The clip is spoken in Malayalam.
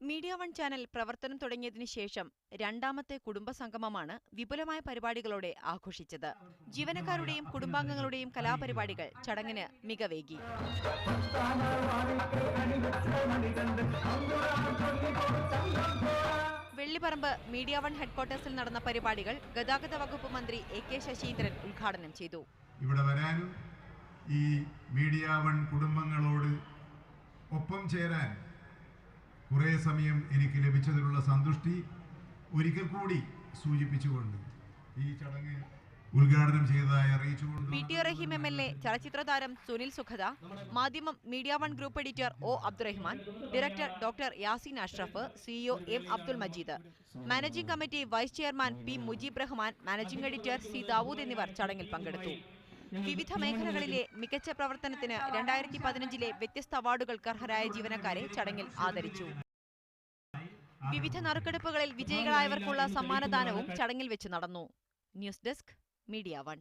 മീഡിയ വൺ ചാനൽ പ്രവർത്തനം തുടങ്ങിയതിനു ശേഷം രണ്ടാമത്തെ കുടുംബസംഗമമാണ് വിപുലമായ പരിപാടികളോടെ ആഘോഷിച്ചത്. ജീവനക്കാരുടെയും കുടുംബാംഗങ്ങളുടെയും കലാപരിപാടികൾ ചടങ്ങിന് മികവേകി. വെള്ളിപ്പറമ്പ് മീഡിയ വൺ ഹെഡ്ക്വാർട്ടേഴ്സിൽ നടന്ന പരിപാടികൾ ഗതാഗത വകുപ്പ് മന്ത്രി എ കെ ശശീന്ദ്രൻ ഉദ്ഘാടനം ചെയ്തു. ഇവിടെ വരാനും ഈ മീഡിയ വൺ കുടുംബങ്ങളോട് ഒപ്പം ചേരാൻ കുറേ സമയം എനിക്ക് ലഭിച്ചതിലുള്ള സന്തുഷ്ടി ഒരിക്കൽ കൂടി സൂചിപ്പിച്ചുകൊണ്ട് ഈ ചടങ്ങ് ഉദ്ഘാടനം ചെയ്തതായി അറിയിച്ചുകൊണ്ട് P T Raheem M L A ചലച്ചിത്ര താരം Sunil Sukhada Madhyamam media one group editor O Abdurahman director doctor Yasin Ashraf CEO M Abdul Majeed. Managing committee vice chairman P Mujeeb Rahman managing editor C Dawood എന്നിവർ ചടങ്ങിൽ പങ്കെടുത്തു. വിവിധ മേഖലകളിലെ മികച്ച പ്രവർത്തനത്തിന് രണ്ടായിരത്തി പതിനഞ്ചിലെ വ്യത്യസ്ത അവാർഡുകൾക്ക് അർഹരായ ജീവനക്കാരെ ചടങ്ങിൽ ആദരിച്ചു. വിവിധ നറുക്കെടുപ്പുകളിൽ വിജയികളായവർക്കുള്ള സമ്മാനദാനവും ചടങ്ങിൽ വെച്ച് നടന്നു. News desk media one.